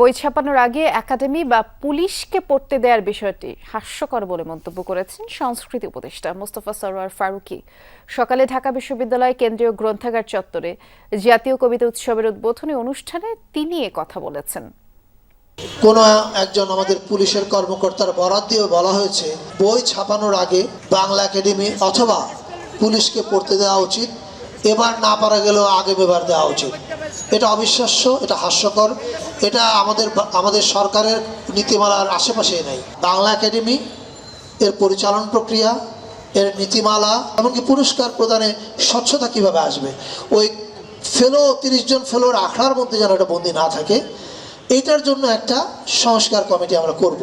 বই ছাপানোর আগে একাডেমি বা পুলিশকে পড়তে দেওয়ার বিষয়টি হাস্যকর বলে মন্তব্য করেছেন সংস্কৃতি উপদেষ্টা মোস্তফা সরোয়ার ফারুকী। সকালে ঢাকা বিশ্ববিদ্যালয় কেন্দ্রীয় গ্রন্থাগার চত্বরে জাতীয় কবিতা উৎসবের উদ্বোধনী অনুষ্ঠানে তিনি এ কথা বলেছেন। কোনো একজন আমাদের পুলিশের কর্মকর্তার বরাদ দিয়ে বলা হয়েছে, বই ছাপানোর আগে বাংলা একাডেমি অথবা পুলিশকে পড়তে দেওয়া উচিত, এবার না পারা গেলেও আগে এবার দেওয়া উচিত। এটা অবিশ্বাস্য, এটা হাস্যকর, এটা আমাদের আমাদের সরকারের নীতিমালার আশেপাশেই নেই। বাংলা একাডেমি, এর পরিচালন প্রক্রিয়া, এর নীতিমালা, এমনকি পুরস্কার প্রদানে স্বচ্ছতা কীভাবে আসবে? ওই ফেলো তিরিশ জন ফেলোর আখড়ার মধ্যে যেন এটা বন্দি না থাকে এইটার জন্য একটা সংস্কার কমিটি আমরা করব।